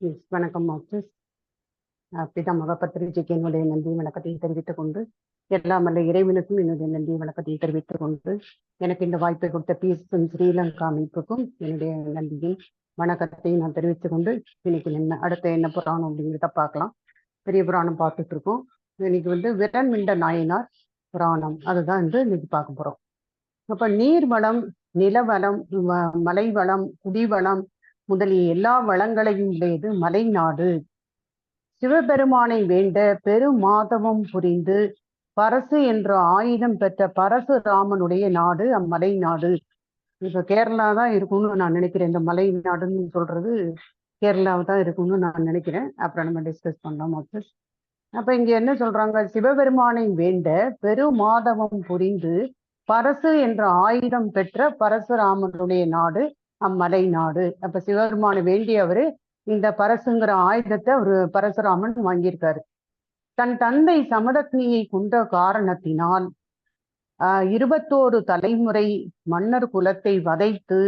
S வணக்கம் masters பிதா பத்திரிகைக்கு என்னுடைய நன்றி வணக்கத்தை தெரிவித்துக் கொண்டு எல்லாம் அல்ல இறைவனுக்கும் என்னுடைய நன்றி வணக்கத்தை தெரிவித்துக் கொண்டு எனக்கு இந்த வாய்ப்பை கொடுத்த பீஸ் ஸ்ரீலங்கா அமைப்புக்கும் என்னுடைய நன்றியும் வணக்கத்தை நான் தெரிவித்துக் கொண்டு இன்னைக்கு என்ன அடுத்த என்ன புராணம் அப்படிங்கிறத பார்க்கலாம். பெரிய புராணம் பார்த்துட்டு இருக்கோம். இன்னைக்கு வந்து விரண்மிண்ட நாயனார் புராணம். அதுதான் வந்து இன்னைக்கு பார்க்க போறோம். அப்ப நீர் வளம் நிலவளம் மலைவளம் குடிவளம் முதலிய எல்லா வளங்களையும் உடையது மலைநாடு. சிவபெருமானை வேண்ட பெருமாதவம் புரிந்து பரசு என்ற ஆயுதம் பெற்ற பரசுராமனுடைய நாடு அம்மலை நாடு இப்ப கேரளா தான் இருக்கும்னு நான் நினைக்கிறேன். இந்த மலை நாடுன்னு சொல்றது கேரளாவை தான் இருக்கும்னு நான் நினைக்கிறேன். அப்புறம் நம்ம டிஸ்கஸ் பண்ணலாம் மாஸ்டர்ஸ் அப்ப இங்க என்ன சொல்றாங்க? சிவபெருமானை வேண்ட பெருமாதவம் புரிந்து பரசு என்ற ஆயுதம் பெற்ற பரசுராமனுடைய நாடு அம்மலை நாடு. அப்ப சிவபெருமானை வேண்டியவரு இந்த பரசுங்கிற ஆயுதத்தை ஒரு பரசுராமன் வாங்கியிருக்காரு. தன் தந்தை சமதக்னியை கொண்ட காரணத்தினால் ஆஹ் இருபத்தோரு தலைமுறை மன்னர் குலத்தை வதைத்து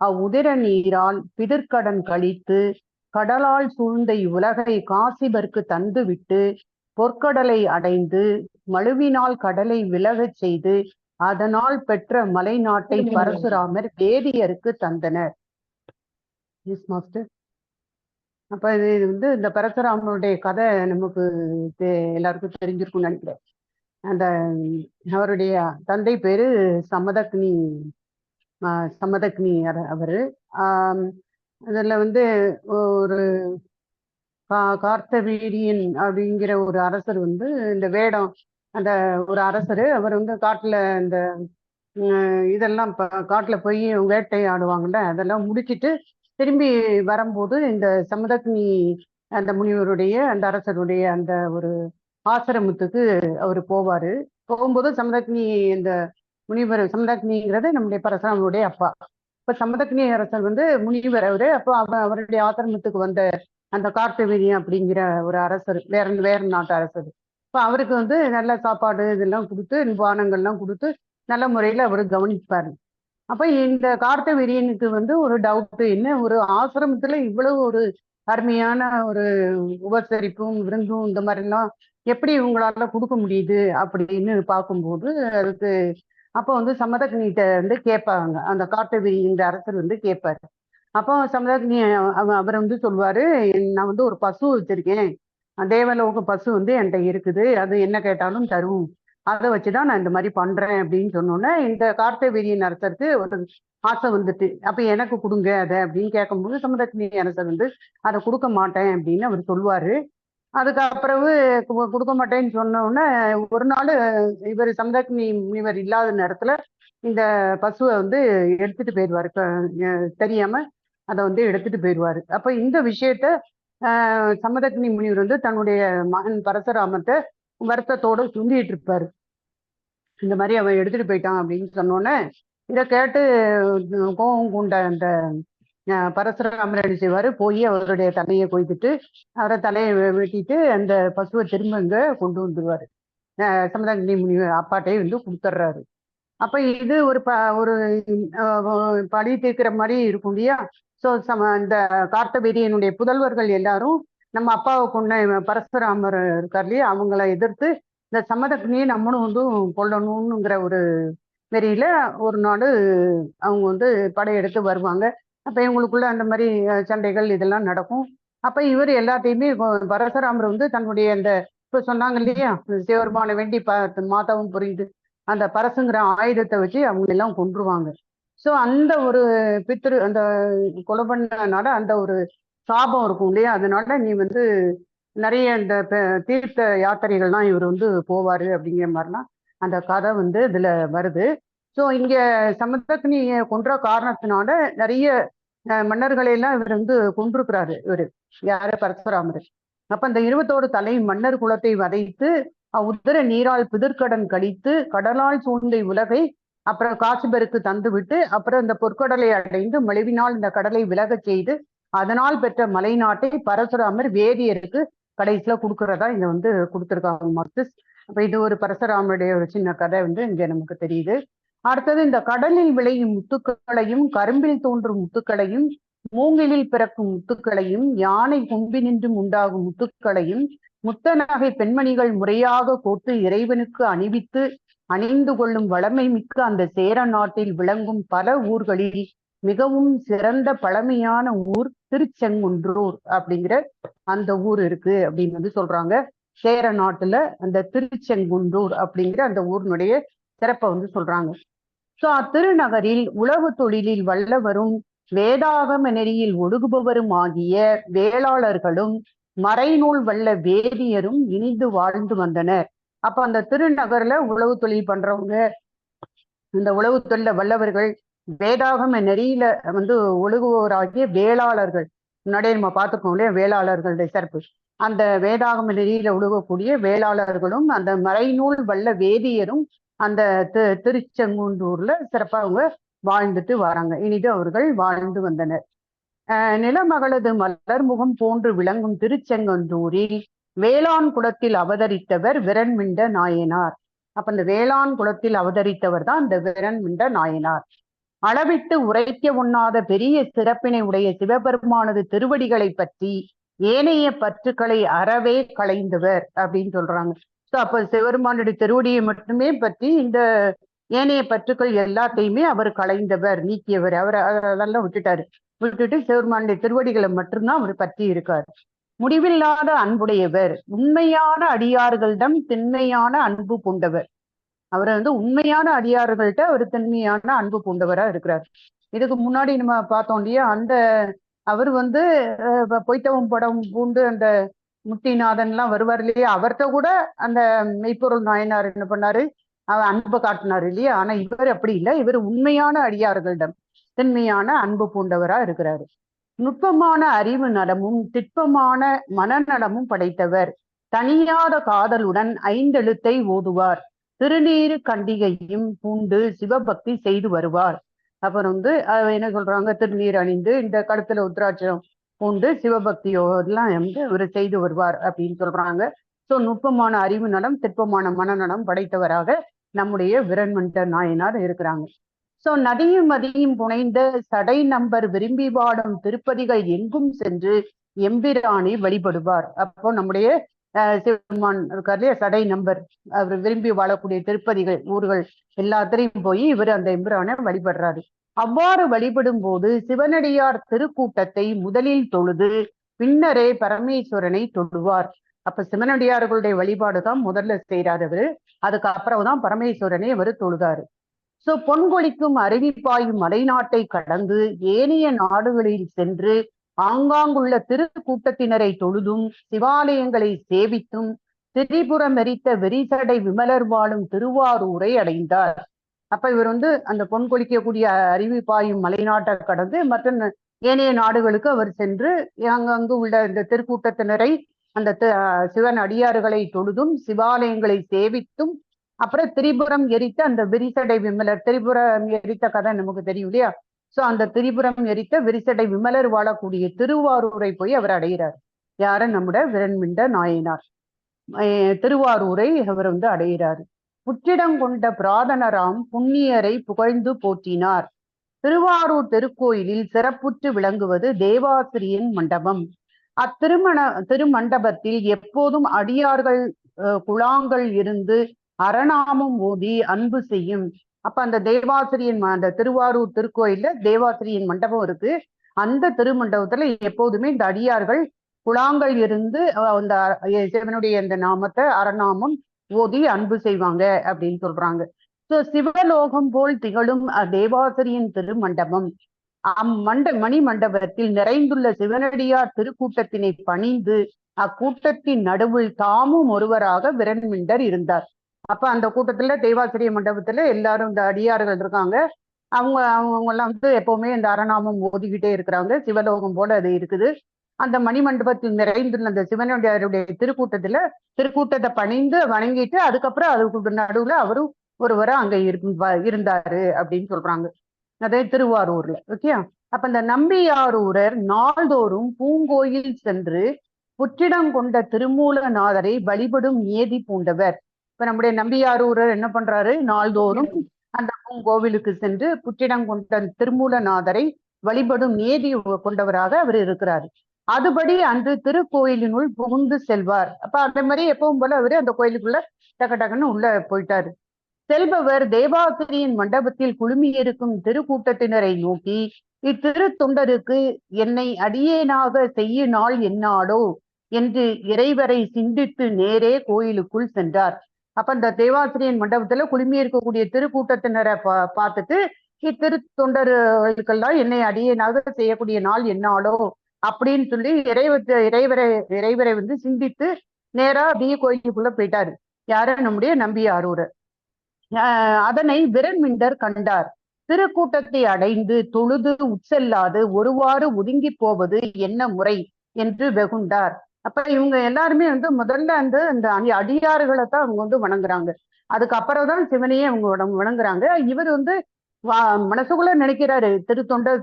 அவ்வுதிர நீரால் பிதிர்கடன் கழித்து கடலால் சூழ்ந்த இவ்வுலகை காசிபர்க்கு தந்துவிட்டு பொற்கடலை அடைந்து மழுவினால் கடலை விலகச் செய்து அதனால் பெற்ற மலை நாட்டை பரசுராமர் வேதியருக்கு தந்தனர். மாஸ்டர் அப்ப இது வந்து இந்த பரசுராமனுடைய கதை நமக்கு எல்லாருக்கும் தெரிஞ்சிருக்கும்னு நினைக்கிறேன். அந்த அவருடைய தந்தை பேரு சமதக்னி ஆஹ் சமதக்னி அவர்- ஆம், அதுல வந்து ஒரு கார்த்தவீரியன் அப்படிங்கிற ஒரு அரசர் வந்து இந்த வேடம் அந்த ஒரு அரசர் அவர் வந்து காட்டில் இந்த இதெல்லாம் காட்டில் காட்டுல போய் வேட்டையாடுவாங்கல்ல அதெல்லாம் முடிச்சிட்டு திரும்பி வரும்போது இந்த சமதக்னி அந்த முனிவருடைய அந்த அரசருடைய அந்த ஒரு ஆசிரமத்துக்கு அவர் போவாரு. போகும்போது சமதக்னி இந்த முனிவர் சமதக்னிங்கிறது நம்முடைய பரசுராமனுடைய அப்பா. இப்போ சமதக்னி அரசர் வந்து முனிவர் அவரு. அப்போ அவ- அவருடைய ஆசிரமத்துக்கு வந்த அந்த கார்த்தவீரியன் அப்படிங்கிற ஒரு அரசர் வேற வேற நாட்டு அரசர். இப்போ அவருக்கு வந்து நல்ல சாப்பாடு இதெல்லாம் கொடுத்து பானங்கள்லாம் கொடுத்து நல்ல முறையில் அவர் கவனிப்பார் அப்போ இந்த கார்த்தவீரியனுக்கு வந்து ஒரு டவுட்டு என்ன ஒரு ஆசிரமத்தில் இவ்வளவு ஒரு அருமையான ஒரு உபசரிப்பும் விருந்தும் இந்த மாதிரிலாம் எப்படி இவங்களால கொடுக்க முடியுது அப்படின்னு பார்க்கும்போது அதுக்கு அப்போ வந்து சமதக்னிகிட்ட வந்து கேட்பாங்க. அந்த கார்த்தவீரியன் இந்த அரசர் வந்து கேட்பாரு. அப்போ சமதக்னி அவர் வந்து சொல்வாரு நான் வந்து ஒரு பசு வச்சிருக்கேன். தேவலோக பசு வந்து என்கிட்ட இருக்குது. அது என்ன கேட்டாலும் தரும். அதை வச்சுதான் நான் இந்த மாதிரி பண்றேன் அப்படின்னு சொன்னோன்னே இந்த கார்த்தவீரியன் அரசருக்கு ஒரு ஆசை வந்துட்டு அப்ப எனக்கு கொடுங்க அதை அப்படின்னு கேட்கும்போது சமதக்னி அரசர் வந்து அதை கொடுக்க மாட்டேன் அப்படின்னு அவர் சொல்லுவாரு. அதுக்கப்புறவு கொடுக்க மாட்டேன்னு சொன்னோடனே ஒரு நாள் இவர் சமதக்னி முனிவர் இல்லாத நேரத்துல இந்த பசுவை வந்து எடுத்துட்டு போயிடுவாரு. தெரியாம அதை வந்து எடுத்துட்டு போயிடுவாரு. அப்ப இந்த விஷயத்த சமதக்னி முனிவர் வந்து தன்னுடைய மகன் பரசுராமத்தை வருத்தத்தோட சொல்லிட்டு இருப்பாரு. இந்த மாதிரி அவன் எடுத்துட்டு போயிட்டான் அப்படின்னு சொன்னோன்னே இதை கேட்டு கோபம் கொண்ட அந்த பரசுராமர் என்ன போய் அவருடைய தலையை கொய்துட்டு அவரை தலையை வெ- வெட்டிட்டு அந்த பசுவை திரும்ப இங்கே கொண்டு வந்துடுவார் ஆஹ், சமதக்னி முனிவர் அப்பாட்டையே வந்து கொடுத்துட்றாரு அப்ப இது ஒரு ப ஒரு ஆஹ், பழி தீர்க்கிற மாதிரி இருக்கும் இல்லையா? ஸோ சம இந்த கார்த்தவீரியனுடைய புதல்வர்கள் எல்லாரும் நம்ம அப்பாவை கொண்ட இவன் பரசுராமர் இருக்கார் இல்லையா? அவங்கள எதிர்த்து இந்த சமதக்னியை நம்மளும் வந்து கொல்லணுங்கிற ஒரு வெறியில ஒரு நாடு அவங்க வந்து படையெடுத்து வருவாங்க. அப்போ இவங்களுக்குள்ள அந்த மாதிரி சண்டைகள் இதெல்லாம் நடக்கும். அப்போ இவர் எல்லாத்தையுமே பரசுராமர் வந்து தன்னுடைய அந்த இப்போ சொன்னாங்க இல்லையா? சிவருமான வேண்டி ப மாதாவும் புரியுது. அந்த பரசுங்கிற ஆயுதத்தை வச்சு அவங்க எல்லாம் கொன்றுவாங்க. ஸோ அந்த ஒரு பித்ரு அந்த கொலை பண்ணனால அந்த ஒரு சாபம் இருக்கும் இல்லையா? அதனால நீ வந்து நிறைய இந்த தீர்த்த யாத்திரைகள்லாம் இவர் வந்து போவாரு அப்படிங்கிற மாதிரிலாம் அந்த கதை வந்து இதுல வருது. ஸோ இங்க சமதக்னியை கொன்ற காரணத்தினால நிறைய மன்னர்களை எல்லாம் இவர் வந்து கொன்றிருக்கிறாரு இவரு. யாரு? பரசுராமர். அப்ப அந்த இருபத்தோரு தலை மன்னர் குலத்தை வதைத்து உத்தர நீரால் பிதிர்கடன் கழித்து கடலால் சூழ்ந்த உலகை அப்புறம் காசிபருக்கு தந்து விட்டு அப்புறம் இந்த பொற்கடலை அடைந்து மலிவினால் இந்த கடலை விலகச் செய்து அதனால் பெற்ற மலை நாட்டை பரசுராமர் வேதியருக்கு கடைசியில கொடுக்கறதா இங்க வந்து கொடுத்துருக்காங்க மார்க்சிஸ் அப்ப இது ஒரு பரசுராமருடைய ஒரு சின்ன கதை வந்து இங்க நமக்கு தெரியுது. அடுத்தது இந்த கடலில் விளையும் முத்துக்களையும் கரும்பில் தோன்றும் முத்துக்களையும் மூங்கிலில் பிறக்கும் முத்துக்களையும் யானை கும்பினின்றும் உண்டாகும் முத்துக்களையும் முத்தநகை பெண்மணிகள் முறையாக கோத்து இறைவனுக்கு அணிவித்து அணிந்து கொள்ளும் வளமை மிக்க அந்த சேர நாட்டில் விளங்கும் பல ஊர்களில் மிகவும் சிறந்த பழமையான ஊர் திருச்செங்குன்றூர் அப்படிங்கிற அந்த ஊர் இருக்கு அப்படின்னு வந்து சொல்றாங்க. சேர நாட்டுல அந்த திருச்செங்குன்றூர் அப்படிங்கிற அந்த ஊரினுடைய சிறப்பை வந்து சொல்றாங்க. சோ அத்திருநகரில் உழவு தொழிலில் வல்லவரும் வேதாகம நெறியில் ஒடுகுபவரும் ஆகிய வேளாளர்களும் மறைநூல் வல்ல வேதியரும் இணைந்து வாழ்ந்து வந்தனர். அப்ப அந்த திருநகர்ல உழவு தொழில் பண்றவங்க இந்த உழவு தொழில வல்லவர்கள் வேதாகம நெறியில வந்து ஒழுகுவோராகிய வேளாளர்கள். முன்னாடியே நம்ம பார்த்துக்கோம் இல்லையா? வேளாளர்களுடைய சிறப்பு. அந்த வேதாகம நெறியில உழுகக்கூடிய வேளாளர்களும் அந்த மறைநூல் வல்ல வேதியரும் அந்த தி திருச்செங்குண்டூர்ல சிறப்பா அவங்க வாழ்ந்துட்டு வராங்க. இனிது அவர்கள் வாழ்ந்து வந்தனர். அஹ் நிலமகளது மலர்முகம் போன்று விளங்கும் திருச்செங்கந்தூரில் வேளாண் குலத்தில் அவதரித்தவர் விரண்மிண்ட நாயனார். அப்ப இந்த வேளாண் குலத்தில் அவதரித்தவர் தான் இந்த விரண்மிண்ட நாயனார். அளவிட்டு உரைக்க உண்ணாத பெரிய சிறப்பினை உடைய சிவபெருமானது திருவடிகளை பற்றி ஏனைய பற்றுக்களை அறவே களைந்தவர் அப்படின்னு சொல்றாங்க. ஸோ அப்ப சிவபெருமானுடைய திருவடியை மட்டுமே பற்றி இந்த ஏனைய பற்றுக்கள் எல்லாத்தையுமே அவர் களைந்தவர் நீக்கியவர். அவர் அதெல்லாம் விட்டுட்டாரு. விட்டுட்டு சிவபெருமானுடைய திருவடிகளை மட்டும்தான் அவர் பற்றி இருக்கார். முடிவில்லாத அன்புடையவர் உண்மையான அடியார்களிடம் திண்மையான அன்பு பூண்டவர். அவர் வந்து உண்மையான அடியார்கள்ட்ட அவர் திண்மையான அன்பு பூண்டவரா இருக்கிறார். இதுக்கு முன்னாடி நம்ம பார்த்தோம் இல்லையா அந்த அவர் வந்து பொய்த்தவம் படம் பூண்டு அந்த முத்திநாதன் எல்லாம் வருவார் இல்லையா அவர்கிட்ட கூட அந்த மெய்ப்பொருள் நாயனார் என்ன பண்ணாரு அவர் அன்பு காட்டினார் இல்லையா ஆனா இவர் அப்படி இல்லை இவர் உண்மையான அடியார்களிடம் திண்மையான அன்பு பூண்டவரா இருக்கிறாரு. நுட்பமான அறிவு நலமும் திட்பமான மனநலமும் படைத்தவர். தனியாத காதலுடன் ஐந்தெழுத்தை ஓதுவார். திருநீரு கண்டிகையும் பூண்டு சிவபக்தி செய்து வருவார். அப்புறம் வந்து என்ன சொல்றாங்க? திருநீர் அணிந்து இந்த கழுத்துல உத்ராட்சம் பூண்டு சிவபக்தியோடலாம் வந்து இவர் செய்து வருவார் அப்படின்னு சொல்றாங்க. ஸோ நுட்பமான அறிவு நலம் திட்பமான மனநலம் படைத்தவராக நம்முடைய விரண்மண்ட நாயனார் இருக்கிறாங்க. சோ நதியும் மதியும் புனைந்த சடை நம்பர் விரும்பி வாடும் திருப்பதிகள் எங்கும் சென்று எம்பிரானை வழிபடுவார். அப்போ நம்முடைய சிவபெருமான் இருக்கார் இல்லையா? சடை நம்பர் அவர் விரும்பி வாழக்கூடிய திருப்பதிகள் ஊர்கள் எல்லாத்திலையும் போய் இவர் அந்த எம்பிரானை வழிபடுறாரு. அவ்வாறு வழிபடும் போது சிவனடியார் திருக்கூட்டத்தை முதலில் தொழுது பின்னரே பரமேஸ்வரனை தொழுவார். அப்ப சிவனடியார்களுடைய வழிபாடுதான் முதல்ல செய்யறாரு அவரு. அதுக்கப்புறம் தான் பரமேஸ்வரனை அவர் தொழுதாரு. சோ பொன்கொழிக்கும் அருவிப்பாயும் மலைநாட்டை கடந்து ஏனைய நாடுகளில் சென்று ஆங்காங்குள்ள திருக்கூட்டத்தினரை தொழுதும் சிவாலயங்களை சேவித்தும் திரிபுரம் எரித்த வெறிசடை விமலர் வாழும் திருவாரூரை அடைந்தார். அப்ப இவர் வந்து அந்த பொன் கொளிக்கக்கூடிய அருவி பாயும் மலைநாட்டை கடந்து மற்ற ஏனைய நாடுகளுக்கு அவர் சென்று அங்கங்கு உள்ள இந்த திருக்கூட்டத்தினரை அந்த சிவன் அடியார்களை தொழுதும் சிவாலயங்களை சேவித்தும் அப்புறம் திரிபுரம் எரித்த அந்த விரிசடை விமலர் திரிபுரம் எரித்த கதை நமக்கு தெரியும் இல்லையா? சோ அந்த திரிபுரம் எரித்த விரிசடை விமலர் வாழக்கூடிய திருவாரூரை போய் அவர் அடைகிறார் யார? நம்முடைய விரண்மிண்ட நாயனார். திருவாரூரை அவர் வந்து அடைகிறார் புற்றிடம் கொண்ட பிராதனராம் புண்ணியரை புகழ்ந்து போற்றினார். திருவாரூர் திருக்கோயிலில் சிறப்புற்று விளங்குவது தேவாசிரியின் மண்டபம். அத்திருமண திருமண்டபத்தில் எப்போதும் அடியார்கள் குழாங்கள் இருந்து அரணாமம் ஓதி அன்பு செய்யும். அப்ப அந்த தேவாசிரியன் அந்த திருவாரூர் திருக்கோயில்ல தேவாசிரியன் மண்டபம் இருக்கு. அந்த திருமண்டபத்துல எப்போதுமே இந்த அடியார்கள் குழாங்கள் இருந்து அந்த சிவனுடைய அந்த நாமத்தை அரணாமம் ஓதி அன்பு செய்வாங்க அப்படின்னு சொல்றாங்க. சோ சிவலோகம் போல் திகழும் தேவாசிரியின் திருமண்டபம். அம்மண்ட மணி மண்டபத்தில் நிறைந்துள்ள சிவனடியார் திருக்கூட்டத்தினை பணிந்து அக்கூட்டத்தின் நடுவில் தாமும் ஒருவராக விரண்மிண்டர் இருந்தார். அப்ப அந்த கூட்டத்துல தெய்வாசிரிய மண்டபத்துல எல்லாரும் இந்த அடியார்கள் இருக்காங்க. அவங்க அவங்க எல்லாம் வந்து எப்பவுமே இந்த அரணாமம் ஓதிக்கிட்டே இருக்கிறாங்க. சிவலோகம் போல அது இருக்குது. அந்த மணிமண்டபத்தில் நிறைந்துள்ள அந்த சிவனுடைய திருக்கூட்டத்துல திருக்கூட்டத்தை பணிந்து வணங்கிட்டு அதுக்கப்புறம் அதுக்கு நடுவுல அவரும் ஒருவரை அங்க இருந்தாரு அப்படின்னு சொல்றாங்க. அதே திருவாரூர்ல ஓகே? அப்ப இந்த நம்பியாரூரர் நாள்தோறும் பூங்கோயில் சென்று புற்றிடம் கொண்ட திருமூலநாதரை வழிபடும் நியதி பூண்டவர். இப்ப நம்முடைய நம்பியாரூரர் என்ன பண்றாரு? நாள்தோறும் அந்த பூங்கோவிலுக்கு சென்று புற்றிடம் கொண்ட திருமூலநாதரை வழிபடும் நேதி கொண்டவராக அவர் இருக்கிறார். அதுபடி அன்று திருக்கோயிலினுள் புகுந்து செல்வார். அப்ப அந்த மாதிரி எப்பவும் போல அவரு அந்த கோயிலுக்குள்ள டக்கு டக்குன்னு உள்ள போயிட்டாரு. செல்பவர் தேவாசிரியின் மண்டபத்தில் குழுமியிருக்கும் திருக்கூட்டத்தினரை நோக்கி இத்திரு தொண்டருக்கு என்னை அடியேனாக செய்ய நாள் என்னாடோ? என்று இறைவரை சிந்தித்து நேரே கோயிலுக்குள் சென்றார். அப்ப இந்த தேவாசிரியன் மண்டபத்துல குழுமி இருக்கக்கூடிய திருக்கூட்டத்தினரை பா பார்த்துட்டு இத்திரு தொண்டர்களுக்கெல்லாம் என்னை அடியனாக செய்யக்கூடிய நாள் என்னாலோ? அப்படின்னு சொல்லி இறைவ இறைவரை இறைவரை வந்து சிந்தித்து நேரா அப்படியே கோயிலுக்குள்ள போயிட்டாரு. யார? நம்முடைய நம்பியாரூர் அதனை விரண்மிண்டர் கண்டார். திருக்கூட்டத்தை அடைந்து தொழுது உட்செல்லாது ஒருவாறு ஒதுங்கி போவது என்ன முறை? என்று வெகுண்டார். அப்ப இவங்க எல்லாருமே வந்து முதல்ல வந்து இந்த அடியாறுகளை தான் அவங்க வந்து வணங்குறாங்க. அதுக்கப்புறம் தான் சிவனையே அவங்க வணங்குறாங்க. இவர் வந்து மனசுக்குள்ள நினைக்கிறாரு திரு தொண்டர்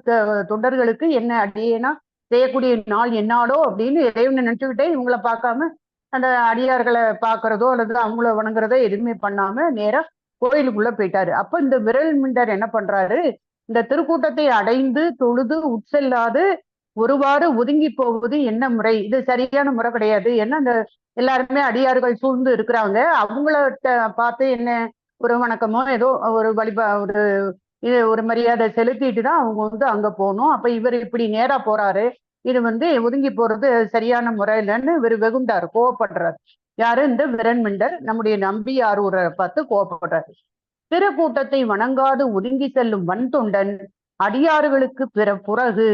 தொண்டர்களுக்கு என்ன அடியேனா செய்யக்கூடிய நாள் என்னாலோ அப்படின்னு இறைவனை நினைச்சுக்கிட்டே இவங்களை பார்க்காம அந்த அடியார்களை பார்க்கறதோ அல்லது அவங்கள வணங்குறதோ எதுவுமே பண்ணாம நேரா கோயிலுக்குள்ள போயிட்டாரு. அப்ப இந்த விரல் மிண்டர் என்ன பண்றாரு இந்த திருக்கூட்டத்தை அடைந்து தொழுது உட்செல்லாது ஒருவாறு ஒதுங்கி போவது என்ன முறை? இது சரியான முறை கிடையாது. ஏன்னா அந்த எல்லாருமே அடியார்கள் சூழ்ந்து இருக்கிறாங்க. அவங்கள பார்த்து என்ன ஒரு வணக்கமோ ஏதோ ஒரு வழிபா ஒரு இது ஒரு மரியாதை செலுத்திட்டு தான் அவங்க வந்து அங்க போகணும். அப்ப இவர் இப்படி நேரா போறாரு. இது வந்து ஒதுங்கி போறது சரியான முறை இல்லைன்னு இவர் வெகுண்டார் கோவப்படுறாரு. யாரு? இந்த விரண்மிண்டர் நம்முடைய நம்பியாரூரை பார்த்து கோவப்படுறாரு. திருக்கூட்டத்தை வணங்காது ஒதுங்கி செல்லும் வன் தொண்டன் அடியாறுகளுக்கு பிற புறகு.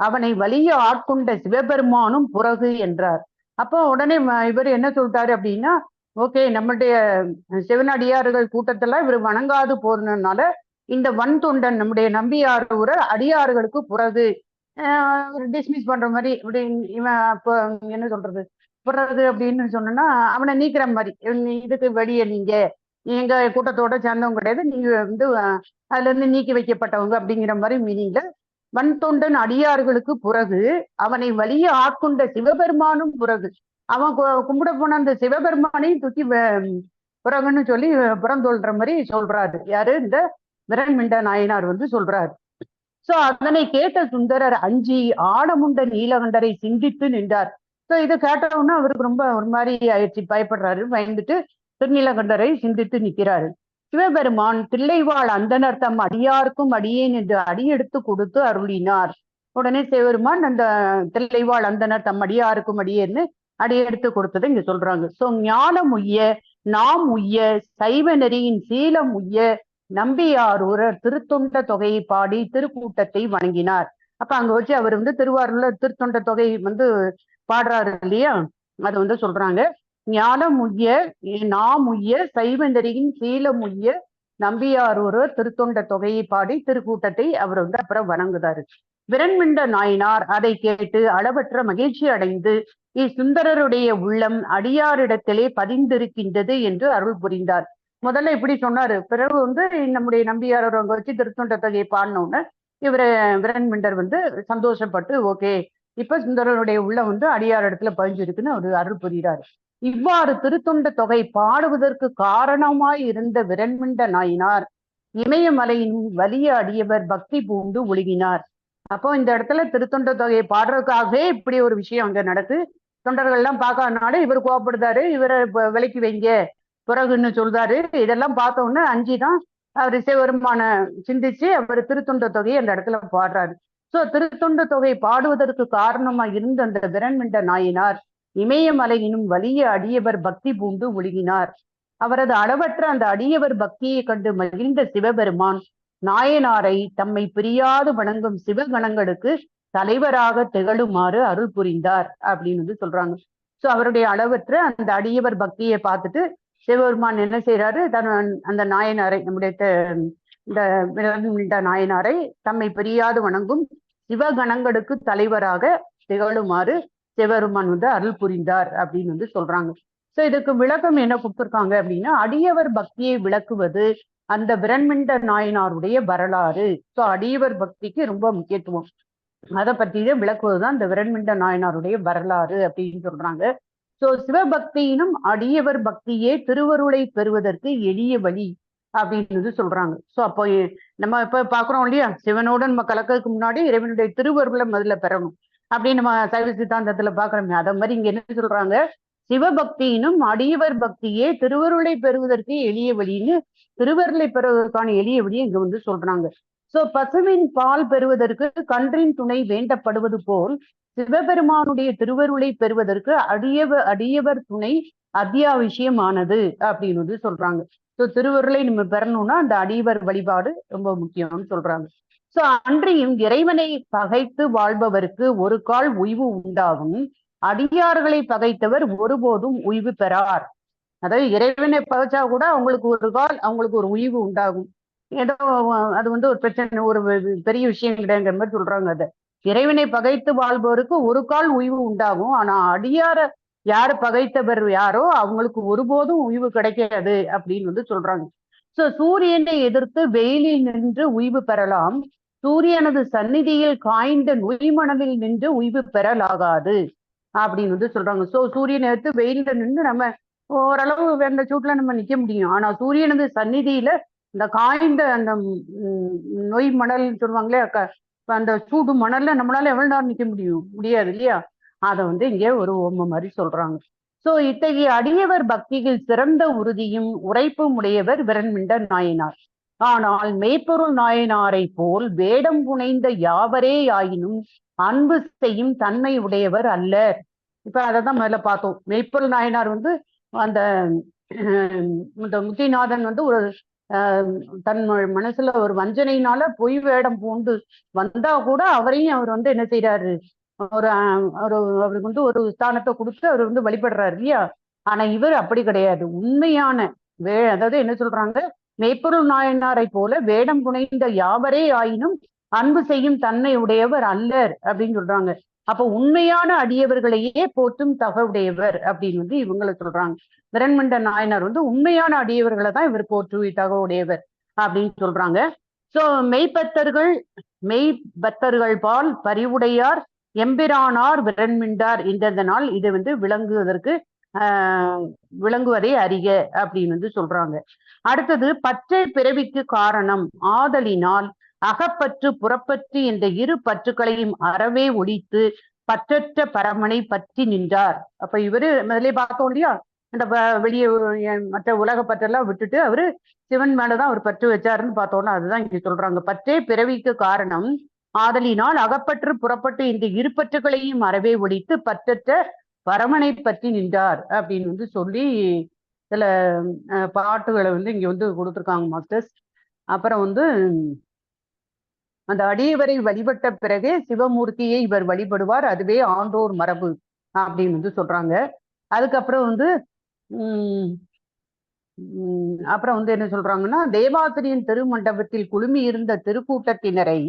அவனை வலிய ஆட்கொண்ட சிவபெருமானும் புறகு என்றார். அப்போ உடனே இவர் என்ன சொல்லிட்டாரு அப்படின்னா ஓகே நம்மளுடைய சிவனடியார்கள் கூட்டத்தெல்லாம் இவர் வணங்காது போறதுனால இந்த வன் தொண்டன் நம்முடைய நம்பியார் நம்பியாரூரை அடியார்களுக்கு புறகு. டிஸ்மிஸ் பண்ற மாதிரி இப்படி இவன் அப்போ என்ன சொல்றது? புறகு அப்படின்னு சொன்னா அவனை நீக்கிற மாதிரி இதுக்கு வெளியே நீங்க எங்க கூட்டத்தோட சேர்ந்தவங்க கிடையாது நீங்க வந்து அதுல இருந்து நீக்கி வைக்கப்பட்டவங்க அப்படிங்கிற மாதிரி மீனிங்ல வன் தொண்டன் அடியார்களுக்கு பிறகு அவனை வலிய ஆட்கொண்ட சிவபெருமானும் பிறகு அவன் கும்பிட போன அந்த சிவபெருமானையும் தூக்கி பிறகுன்னு சொல்லி புறந்தொல்ற மாதிரி சொல்றாரு. யாரு? இந்த விரண்மிண்ட நாயனார் வந்து சொல்றாரு. சோ அதனை கேட்ட சுந்தரர் அஞ்சி ஆடமுண்ட நீலகண்டரை சிந்தித்து நின்றார். சோ இதை கேட்டவுடனே அவருக்கு ரொம்ப ஒரு மாதிரி ஆயிடுச்சு. பயப்படுறாரு. பயந்துட்டு திருநீலகண்டரை சிந்தித்து நிற்கிறாரு. சிவபெருமான் தில்லைவாழ் அந்தனர் தம் அடியாருக்கும் அடியேன் என்று அடியெடுத்து கொடுத்து அருளினார். உடனே சிவபெருமான் அந்த தில்லைவாழ் அந்தனர் தம் அடியாருக்கும் அடியேன்னு அடியெடுத்து கொடுத்ததை இங்க சொல்றாங்க. சோ ஞானம் உய்ய நாம் உய்ய சைவ நெறியின் சீலம் உய்ய நம்பியாரூரர் திருத்தொண்ட தொகையை பாடி திருக்கூட்டத்தை வணங்கினார். அப்ப அங்க வச்சு அவர் வந்து திருவாரூர்ல திருத்தொண்ட தொகை வந்து பாடுறாரு இல்லையா? அது வந்து சொல்றாங்க. ஞானமுய்ய நாமுய்ய நாம் உய்ய சைவந்தரியின் சீலமுய்ய உய்ய நம்பியாரூர் திருத்தொண்ட தொகையை பாடி திருக்கூட்டத்தை அவர் வந்து அப்புறம் வணங்குதாரு. விரண்மிண்ட நாயனார் அதை கேட்டு அளவற்ற மகிழ்ச்சி அடைந்து இசுந்தரருடைய உள்ளம் அடியாரிடத்திலே பதிந்திருக்கின்றது என்று அருள் புரிந்தார். முதல்ல இப்படி சொன்னாரு. பிறகு வந்து நம்முடைய நம்பியார் அங்க வச்சு திருத்தொண்ட தொகையை பாடினோன்னு இவர விரண்மிண்டர் வந்து சந்தோஷப்பட்டு ஓகே இப்ப சுந்தரனுடைய உள்ள வந்து அடியார் இடத்துல பதிஞ்சிருக்குன்னு அவர் அருள் புரிகிறாரு இவ்வாறு திருத்தொண்ட தொகை பாடுவதற்கு காரணமாய் இருந்த விரண்மிண்ட நாயினார். இமயமலையின் வலிய அடியவர் பக்தி பூண்டு ஒழுகினார் அப்போ இந்த இடத்துல திருத்தொண்ட தொகையை பாடுறதுக்காகவே இப்படி ஒரு விஷயம் அங்க நடக்கு. தொண்டர்கள் எல்லாம் பார்க்காதனால இவர் கோபப்படுதாரு இவரை விலைக்கு வைங்க பிறகுன்னு சொல்றாரு. இதெல்லாம் பார்த்தோன்னே அஞ்சு தான் அவர் சிவபெருமான சிந்திச்சு அவர் திருத்தொண்ட தொகையை அந்த இடத்துல பாடுறாரு. சோ திருத்தொண்ட தொகை பாடுவதற்கு காரணமா இருந்த அந்த விரண்மிண்ட நாயினார். இமயமலையினும் வலிய அடியவர் பக்தி பூண்டு ஒழுகினார் அவரது அளவற்ற அந்த அடியவர் பக்தியை கண்டு மகிழ்ந்த சிவபெருமான் நாயனாரை தம்மை பிரியாது வணங்கும் சிவகணங்களுக்கு தலைவராக திகழுமாறு அருள் புரிந்தார் அப்படின்னு வந்து சொல்றாங்க. சோ அவருடைய அளவற்ற அந்த அடியவர் பக்தியை பார்த்துட்டு சிவபெருமான் என்ன செய்யறாரு தன் அந்த நாயனாரை நம்முடைய இந்த நாயனாரை தம்மை பிரியாது வணங்கும் சிவகணங்களுக்கு தலைவராக திகழுமாறு சிவருமான் வந்து அருள் புரிந்தார் அப்படின்னு வந்து சொல்றாங்க. சோ இதுக்கு விளக்கம் என்ன கொடுத்துருக்காங்க அப்படின்னா அடியவர் பக்தியை விளக்குவது அந்த பிரண்மிண்ட நாயனாருடைய வரலாறு. சோ அடியவர் பக்திக்கு ரொம்ப முக்கியத்துவம். அதை பற்றியே விளக்குவதுதான் இந்த விரண்மிண்ட நாயனாருடைய வரலாறு அப்படின்னு சொல்றாங்க. சோ சிவபக்தியினும் அடியவர் பக்தியே திருவருளை பெறுவதற்கு எளிய வழி அப்படின்னு வந்து சொல்றாங்க. சோ அப்போ நம்ம இப்ப பாக்குறோம் இல்லையா? சிவனோட நம்ம கலக்கிறதுக்கு முன்னாடி இறைவனுடைய திருவருளை முதல்ல பெறணும். அப்படின்னு நம்ம சைவ சித்தாந்தத்துல பாக்குறோமே அத மாதிரி இங்க என்ன சொல்றாங்க? சிவபக்தியினும் அடியவர் பக்தியே திருவருளை பெறுவதற்கு எளிய வழின்னு திருவருளை பெறுவதற்கான எளிய வழியை இங்க வந்து சொல்றாங்க. சோ பசுவின் பால் பெறுவதற்கு கன்றின் துணை வேண்டப்படுவது போல் சிவபெருமானுடைய திருவருளை பெறுவதற்கு அடியவ அடியவர் துணை அத்தியாவசியமானது அப்படின்னு வந்து சொல்றாங்க. சோ திருவருளை நம்ம பெறணும்னா அந்த அடியவர் வழிபாடு ரொம்ப முக்கியம்னு சொல்றாங்க. சோ அன்றியும் இறைவனை பகைத்து வாழ்பவருக்கு ஒரு கால் உய்வு உண்டாகும். அடியார்களை பகைத்தவர் ஒருபோதும் உய்வு பெறார். அதாவது இறைவனை பகைச்சா கூட அவங்களுக்கு ஒரு கால் அவங்களுக்கு ஒரு உய்வு உண்டாகும். ஏதோ அது வந்து ஒரு பிரச்சனை ஒரு பெரிய விஷயம் கிடையாங்கிற மாதிரி சொல்றாங்க அதை. இறைவனை பகைத்து வாழ்பவருக்கு ஒரு கால் உய்வு உண்டாகும். ஆனா அடியார யார் பகைத்தவர் யாரோ அவங்களுக்கு ஒருபோதும் உய்வு கிடைக்காது அப்படின்னு வந்து சொல்றாங்க. சோ சூரியனை எதிர்த்து வெயிலில் நின்று உய்வு பெறலாம். சூரியனது சந்நிதியில் காய்ந்த நொய்மணலில் நின்று உய்வு பெறலாகாது அப்படின்னு வந்து சொல்றாங்க. சோ சூரியனை எடுத்து வெயில்ல நின்று நம்ம ஓரளவு அந்த சூட்ல நம்ம நிக்க முடியும். ஆனா சூரியனது சந்நிதியில இந்த காய்ந்த அந்த நொய் மணல் சொல்லுவாங்களே க- அந்த சூடு மணல்ல நம்மளால எவ்வளவு நேரம் நிக்க முடியும்? முடியாது இல்லையா? அத வந்து இங்கே ஒரு ஓம மாதிரி சொல்றாங்க. சோ இத்தகைய அடியவர் பக்தியில் சிறந்த உறுதியும் உரைப்பும் உடையவர் விரண்மிண்ட நாயனார். ஆனால் மெய்ப்பொருள் நாயனாரை போல் வேடம் புனைந்த யாவரே ஆயினும் அன்பு செய்யும் தன்மை உடையவர் அல்லர். இப்ப அததான் முதல்ல பார்த்தோம். மெய்ப்பொருள் நாயனார் வந்து அந்த இந்த முத்திநாதன் வந்து ஒரு அஹ், தன் மனசுல ஒரு வஞ்சனையினால பொய் வேடம் பூண்டு வந்தா கூட அவரையும் அவர் வந்து என்ன செய்யறாரு ஒரு ஒரு அவருக்கு வந்து ஒரு ஸ்தானத்தை கொடுத்து அவர் வந்து வழிபடுறாரு இல்லையா? ஆனா இவர் அப்படி கிடையாது. உண்மையான வே அதாவது என்ன சொல்றாங்க? மெய்ப்பொருள் நாயனாரை போல வேடம் புனைந்த யாவரே ஆயினும் அன்பு செய்யும் தன்மை உடையவர் அல்லர் அப்படின்னு சொல்றாங்க. அப்ப உண்மையான அடியவர்களையே போற்றும் தகவுடையவர் அப்படின்னு வந்து இவங்களை சொல்றாங்க. விரண்மண்ட நாயனார் வந்து உண்மையான அடியவர்களை தான் இவர் போற்று தகவுடையவர் அப்படின்னு சொல்றாங்க. சோ மெய்பத்தர்கள் மெய்ப்பத்தர்கள் பால் பரிவுடையார் எம்பிரானார் விரண்மிண்டார் என்றதனால் இது வந்து விளங்குவதற்கு ஆஹ் விளங்குவதை அறிக அப்படின்னு வந்து சொல்றாங்க. அடுத்தது பற்றை பிறவிக்கு காரணம். ஆதலினால் அகப்பற்று புறப்பற்று என்ற இரு பற்றுக்களையும் அறவே ஒழித்து பற்றற்ற பரமனை பற்றி நின்றார். அப்ப இவரு முதலே பார்த்தோம் இல்லையா? அந்த வெளியே மற்ற உலக பற்றெல்லாம் விட்டுட்டு அவரு சிவன் மேலதான் அவர் பற்று வச்சாருன்னு பார்த்தோம்னா அதுதான் இங்க சொல்றாங்க. பற்றே பிறவிக்கு காரணம் ஆதலினால் அகப்பற்று புறப்பட்டு இந்த இரு அறவே ஒழித்து பற்றற்ற பரமனை பற்றி நின்றார் அப்படின்னு வந்து சொல்லி சில பாட்டுகளை வந்து இங்கே வந்து கொடுத்துருக்காங்க மாஸ்டர்ஸ். அப்புறம் வந்து அந்த அடியவரை வழிபட்ட பிறகே சிவமூர்த்தியை இவர் வழிபடுவார். அதுவே ஆண்டோர் மரபு அப்படின்னு வந்து சொல்றாங்க. அதுக்கப்புறம் வந்து உம் அப்புறம் வந்து என்ன சொல்றாங்கன்னா தேவாசிரியன் திருமண்டபத்தில் குழுமி இருந்த திருக்கூட்டத்தினரை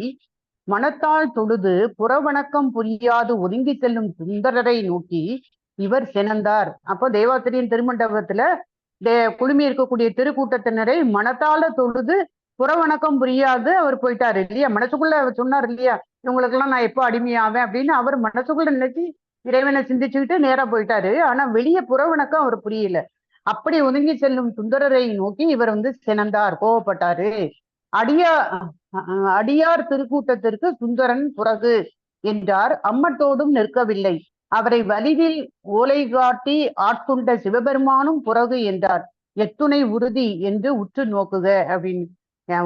மனத்தால் தொழுது புறவணக்கம் புரியாது ஒதுங்கி செல்லும் சுந்தரரை நோக்கி இவர் சினந்தார். அப்போ தேவாசிரியன் திருமண்டபத்துல குழுமி இருக்கக்கூடிய திருக்கூட்டத்தினரை மனத்தால தொழுது புறவணக்கம் புரியாது. அவர் போயிட்டாரு இல்லையா? மனசுக்குள்ள அவர் சொன்னார் இல்லையா? இவங்களுக்கெல்லாம் நான் எப்போ அடிமையாவேன் அப்படின்னு அவர் மனசுக்குள்ள நினைச்சு இறைவனை சிந்திச்சுக்கிட்டு நேரா போயிட்டாரு. ஆனா வெளியே புறவணக்கம் அவர் புரியல. அப்படி ஒதுங்கி செல்லும் சுந்தரரை நோக்கி இவர் வந்து சினந்தார் கோவப்பட்டாரு. அடியா அடியார் திருக்கூட்டத்திற்கு சுந்தரன் புறகு என்றார். அம்மட்டோடும் நிற்கவில்லை. அவரை வலிவில் ஓலை காட்டி ஆட்கொண்ட சிவபெருமானும் புறகு என்றார் எத்துணை உறுதி என்று உற்று நோக்குக அப்படின்னு.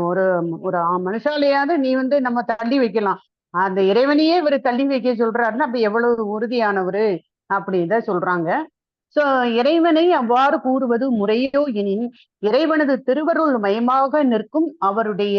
ஒரு ஒரு மனுஷாலையாவது நீ வந்து நம்ம தள்ளி வைக்கலாம். அந்த இறைவனையே இவர் தள்ளி வைக்க சொல்றாருன்னா அப்ப எவ்வளவு உறுதியானவரு அப்படிதான் சொல்றாங்க. சோ இறைவனை அவ்வாறு கூறுவது முறையோ எனின் இறைவனது திருவருள் மயமாக நிற்கும் அவருடைய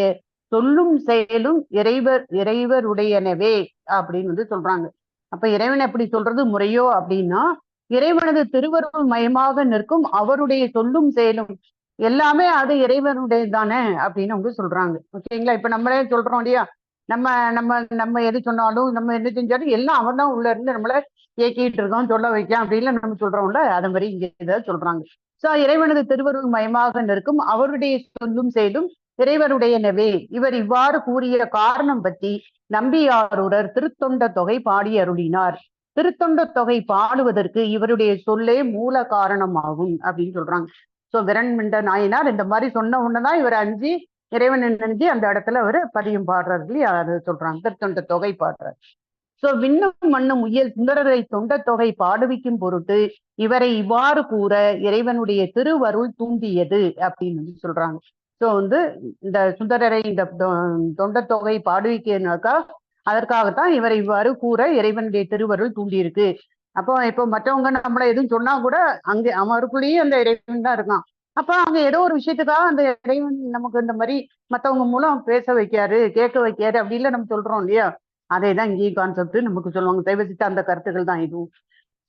சொல்லும் செயலும் இறைவர் இறைவருடையனவே அப்படின்னு வந்து சொல்றாங்க. அப்ப இறைவன் அப்படி சொல்றது முறையோ அப்படின்னா இறைவனது திருவருள் மயமாக நிற்கும் அவருடைய சொல்லும் செயலும் எல்லாமே அது இறைவனுடையது தானே அப்படின்னு அவங்க சொல்றாங்க. ஓகேங்களா? இப்ப நம்மளே சொல்றோம் இல்லையா? நம்ம நம்ம நம்ம எது சொன்னாலும் நம்ம என்ன செஞ்சாலும் எல்லாம் அவன் தான் உள்ள இருந்து நம்மள இயக்கிட்டு இருக்கோம் சொல்ல வைக்கான் அப்படின்னு நம்ம சொல்றோம்ல அது மாதிரி இங்க இதை சொல்றாங்க. சோ இறைவனது திருவருள் மயமாக நிற்கும் அவருடைய சொல்லும் செயலும் இறைவனுடையனவே. இவர் இவ்வாறு கூறிய காரணம் பற்றி நம்பியாரூரர் திருத்தொண்ட தொகை பாடி அருளினார். திருத்தொண்ட தொகை பாடுவதற்கு இவருடைய சொல்லே மூல காரணமாகும் அப்படின்னு சொல்றாங்க. சோ விரண்மிண்ட நாயனார் இந்த மாதிரி சொன்ன உடனேதான் இவர் அஞ்சு இறைவனை நினைஞ்சு அந்த இடத்துல அவர் பதியம் பாடுறாரு இல்லையா அது சொல்றாங்க. திருத்தொண்ட தொகை பாடுறாரு. சோ விண்ணும் மண்ணும் உயர் சுந்தரரை தொண்ட தொகை பாடுவிக்கும் பொருட்டு இவரை இவ்வாறு கூற இறைவனுடைய திருவருள் தூண்டியது அப்படின்னு வந்து சொல்றாங்க. சோ வந்து இந்த சுந்தரரை இந்த தொண்ட தொகை பாடுவிக்கனாக்கா அதற்காகத்தான் இவரை இவ்வாறு கூற இறைவனுடைய திருவருள் தூண்டியிருக்கு. அப்போ இப்போ மற்றவங்க நம்மள எதுவும் சொன்னா கூட அங்க அவருக்குள்ளேயே அந்த இறைவன் தான் இருக்கான். அப்ப அங்க ஏதோ ஒரு விஷயத்துக்காக அந்த இறைவன் நமக்கு இந்த மாதிரி மத்தவங்க மூலம் பேச வைக்காரு கேட்க வைக்காரு அப்படின்னு நம்ம சொல்றோம் இல்லையா? அதே தான் இங்கேயும் கான்செப்ட் நமக்கு சொல்லுவாங்க. தெய்வசித்த அந்த கருத்துக்கள் தான் இதுவும்.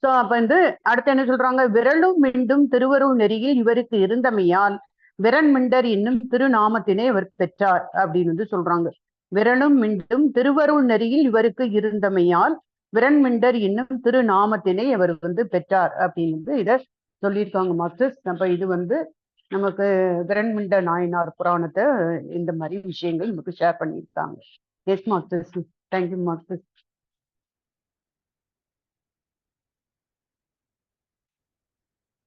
சோ அப்ப வந்து அடுத்து என்ன சொல்றாங்க? விரலும் மீண்டும் திருவருள் நெறியில் இவருக்கு இருந்தமையால் விரன் மிண்டர் என்னும் திருநாமத்தினை இவர் பெற்றார் அப்படின்னு வந்து சொல்றாங்க. விரனும் மிண்டும் திருவருள் நெறியில் இவருக்கு இருந்தமையால் விரண்மிண்டர் என்னும் திருநாமத்தினை இவர் வந்து பெற்றார் அப்படின்னு வந்து இதை சொல்லியிருக்காங்க மாஸ்டர்ஸ் நம்ம இது வந்து நமக்கு விரண்மிண்ட நாயனார் புராணத்தை இந்த மாதிரி விஷயங்கள் நமக்கு ஷேர் பண்ணியிருக்காங்க. S masters thank you masters